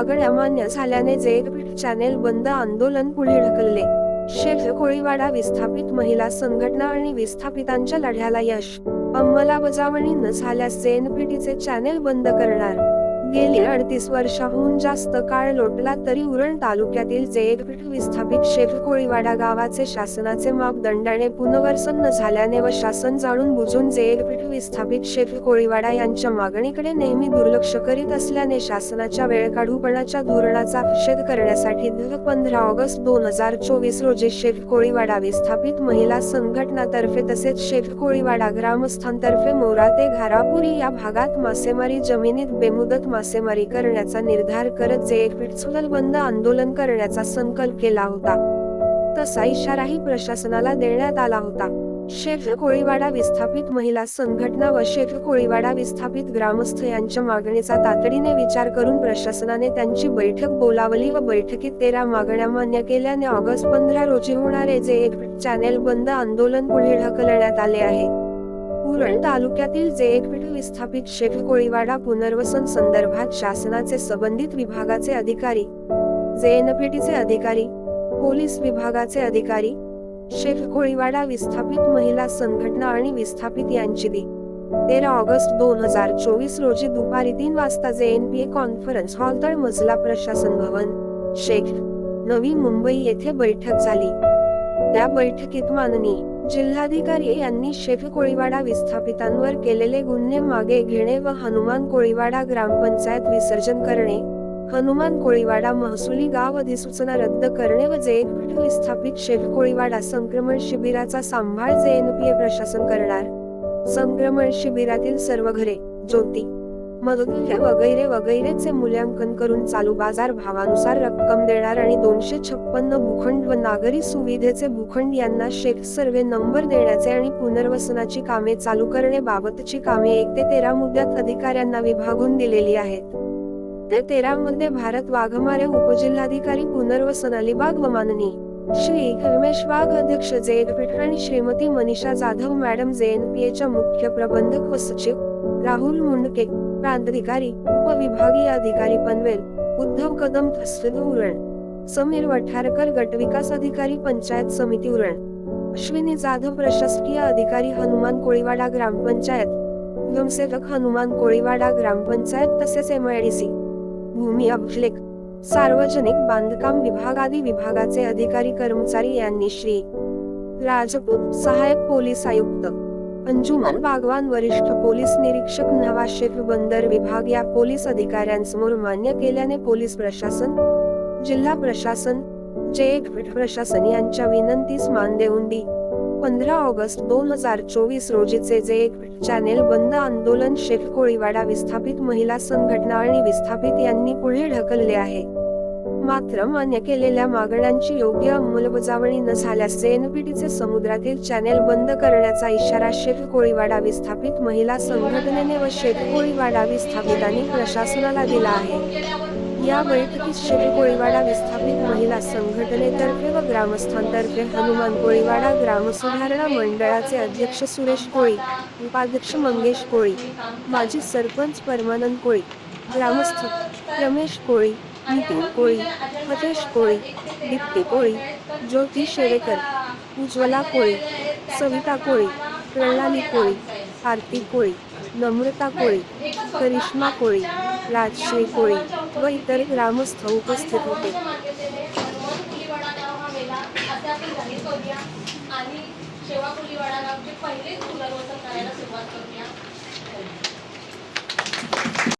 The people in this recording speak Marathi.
मागण्या मान्य झाल्याने जेएफपीठ चॅनेल बंद आंदोलन पुढे ढकलले. शेख कोळीवाडा विस्थापित महिला संघटना आणि विस्थापितांच्या लढ्याला यश अंमलबजावणी न झाल्यास जेएनपीटीचे चॅनेल बंद करणार. गेली अडतीस वर्षाहून जास्त काळ लोटला तरी उरण तालुक्यातील जेएफपीठ विस्थापित शेख कोळीवाडा गावाचे शासनाचे मापदंडाने पुनर्वसन न झाल्याने व शासन जाणून बुजून जेएफपीठ विस्थापित शेख कोळीवाडा यांच्या मागणीकडे नेहमी दुर्लक्ष करीत असल्याने शासनाच्या वेळकाढूपणाच्या धोरणाचा निषेध करण्यासाठी पंधरा ऑगस्ट दोन हजार चोवीस रोजी शेख कोळीवाडा विस्थापित महिला संघटनातर्फे तसेच शेख कोळीवाडा ग्रामस्थांतर्फे मोरा ते घारापुरी या भागात मासेमारी जमिनीत बेमुदत मासेमारी करण्याचा निर्धार करत जेएफपीठ बंद आंदोलन करण्याचा संकल्प केला होता. तसा इशाराही प्रशासनाला देण्यात आला होता. शेख कोळीवाडा विस्थापित महिला संघटना व शेख कोळीवाडा विस्थापित ग्रामस्थ यांच्या मागणीचा तातडीने विचार करून प्रशासनाने त्यांची बैठक बोलावली व बैठकीत तेरा मागण्या मान्य केल्याने ऑगस्ट पंधरा रोजी होणारे जे एक चॅनेल बंद आंदोलन पुढे ढकलण्यात आले आहे. उरण तालुक्यातील जे एकपीठ विस्थापित शेख कोळीवाडा पुनर्वसन संदर्भात शासनाचे संबंधित विभागाचे अधिकारी जेएनपीटीचे अधिकारी पोलीस विभागाचे अधिकारी शेख कोळीवाडा विस्थापित महिला संघटना आणि विस्थापित यांची दि. तेरा ऑगस्ट दोन हजार चोवीस रोजी दुपारी तीन वाजता जे एनपीए कॉन्फरन्स हॉल तळ मजला प्रशासन भवन शेख नवी मुंबई येथे बैठक झाली. त्या बैठकीत माननीय जिल्हाधिकारी यांनी शेफ कोळीवाडा विस्थापितांवर केलेले गुन्हे मागे घेणे व हनुमान कोळीवाडा ग्रामपंचायत विसर्जन करणे हनुमान कोळीवाडा महसुली गाव अधिसूचना रद्द करणे व जेएनपीठ विस्थापित शेफ कोळीवाडा संक्रमण शिबिराचा सांभाळ जेएनपीए प्रशासन करणार. संक्रमण शिबिरातील सर्व घरे ज्योती मदतनिधी वगैरे वगैरेचे मूल्यांकन करून चालू बाजार भावानुसार रक्कम देणार आणि दोनशे छप्पन्न भूखंड व नागरी सुविधेचे भूखंड यांना शेख सर्वे नंबर देण्याचे आणि पुनर्वसनाची कामे चालू करणे बाबतची कामे एक ते तेरा मुद्द्यात अधिकाऱ्यांना विभागून दिलेली आहेत. ते तेरा मध्ये भारत वाघमारे उपजिल्हाधिकारी पुनर्वसन अलिबाग व माननी. श्री रमेश वाघ अध्यक्ष जेएनपीठ आणि श्रीमती मनीषा जाधव मॅडम जेएनपीएच्या मुख्य प्रबंधक व सचिव. राहुल मुंडके. प्रांताधिकारी उपविभागीय अधिकारी पनवेल उद्धव कदम तस्फिद उरण समीर वठारकर गटविकास अधिकारी पंचायत समिती उरण अश्विनी जाधव प्रशासकीय अधिकारी हनुमान कोळीवाडा ग्रामपंचायत ग्रामसेवक हनुमान कोळीवाडा ग्रामपंचायत तसेच एमआयडीसी भूमी अभिलेख सार्वजनिक बांधकाम विभाग आदी विभागाचे अधिकारी कर्मचारी यांनी श्री. राजपूत सहायक पोलीस आयुक्त अंजुमन बागवान वरिष्ठ पोलीस निरीक्षक नवा शेफ बंदर विभाग या पोलीस अधिकाऱ्यांसमोर मान्य केल्याने पोलीस प्रशासन जिल्हा प्रशासन जे प्रशासन यांच्या विनंतीस मान देऊन दी पंधरा ऑगस्ट दोन हजार चोवीस रोजीचे जे एक चॅनेल बंद आंदोलन शेख कोळीवाडा विस्थापित महिला संघटना आणि विस्थापित यांनी पुढे ढकलले आहे. मात्र मान्य केलेल्या मागण्यांची योग्य अंमलबजावणी न झाल्यास एनपीटीचे समुद्रातील चॅनेल बंद करण्याचा इशारा शेत कोळीवाडा विस्थापित महिला संघटनेने व शेत कोळीवाडा विस्थापितांनी प्रशासनाला दिला आहे. या बैठकीत शेख कोळीवाडा विस्थापित महिला संघटनेतर्फे व ग्रामस्थांतर्फे हनुमान कोळीवाडा ग्रामसुधारणा मंडळाचे अध्यक्ष सुरेश कोळी उपाध्यक्ष मंगेश कोळी माजी सरपंच परमानंद कोळी ग्रामस्थ रमेश कोळी नितीन कोळी हजेश कोळी दीप्ती कोळी ज्योती शेरेकर उज्ज्वला कोळी सविता कोळी प्रणाली कोळी आरती कोळी नम्रता कोळी करिश्मा कोळी राजश्री कोळी व इतर ग्रामस्थ उपस्थित होते.